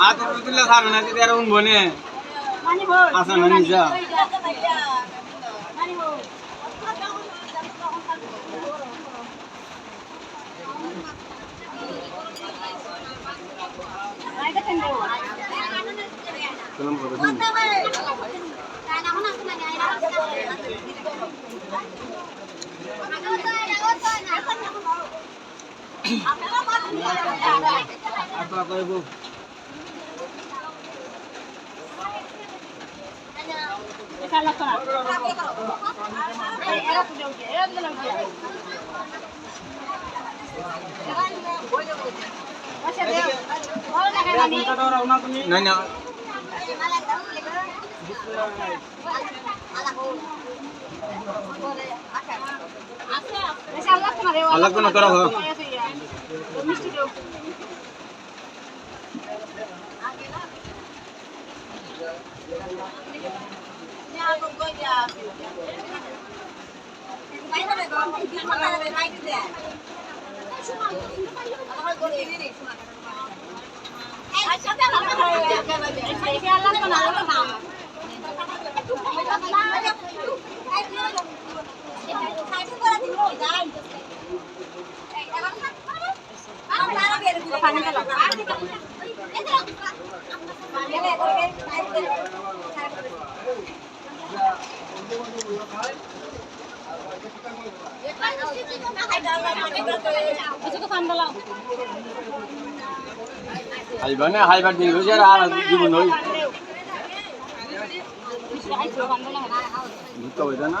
হাত উপরে তুললে ছাড়বে না যদি আর উনবো নে। আসা না নিজা नाही ना লাগবে না luôn nhà cũng có nhà mấy cái này con cái này là cái gì Hãy subscribe cho kênh Ghiền Mì Gõ Để không bỏ lỡ những video hấp dẫn হাইবা না হাইবার দিন হইছে আর জীবন হই। হইতা না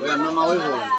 我要慢慢恢复。